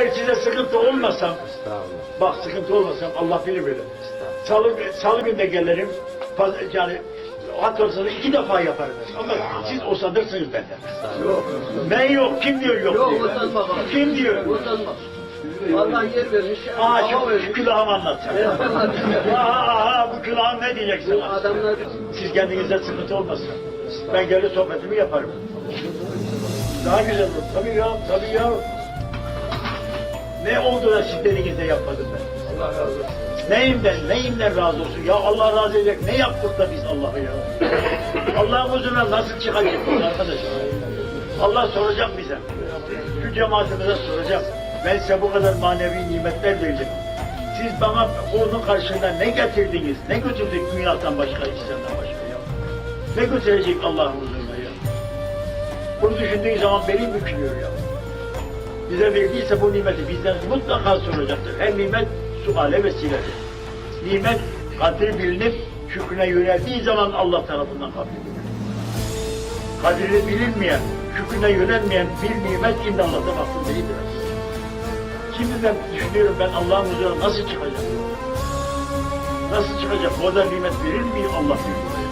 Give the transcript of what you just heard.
Eğer size sıkıntı olmasam, bak sıkıntı olmasam Allah bilir böyle. Salı, salı günde gelirim, paz- yani hatta olsa da iki defa yaparım. Ama siz usanırsınız benden. Yok. Ben yok, kim diyor yok Yok diyor. utanma baba. Kim diyor? Utanma. Allah yer vermiş. Aa şu, şu külahımı anlat sen. Aha, aha, bu külahım ne diyeceksin? Bu adamlar Siz kendinize sıkıntı olmasın. Ben gelir sohbetimi yaparım. Daha güzel olur. Tabii ya, tabii ya. Ne oldu da siz dediğinizde yapmadım ben? Allah razı olsun. Neyimden, neyimden razı olsun? Ya Allah razı edecek. Ne yaptık da biz Allah'a ya? Allah'ın huzuruna nasıl çıkacağız biz arkadaşlar? Allah soracak bize. Şu cemaatimize soracak. Ben size bu kadar manevi nimetler verdim. Siz bana onun karşılığında ne getirdiniz? Ne götürdük dünyadan başka, İslam'dan başka ya? Ne götürecek Allah'ın huzuruna ya? Bunu düşündüğün zaman belim bükülüyor ya. Bize verdiyse bu nimeti bizden mutlaka soracaktır. Her nimet suale vesiledir. Nimet kadri bilinip şükrüne yöneldiği zaman Allah tarafından kabul edilir. Kadrini bilinmeyen, şükrüne yönelmeyen bir nimet indallah'ta baktım değildir. Şimdi ben düşünüyorum ben Allah'ın huzuruna nasıl çıkacağım? Nasıl çıkacak? Bu kadar nimet verir mi Allah bilir?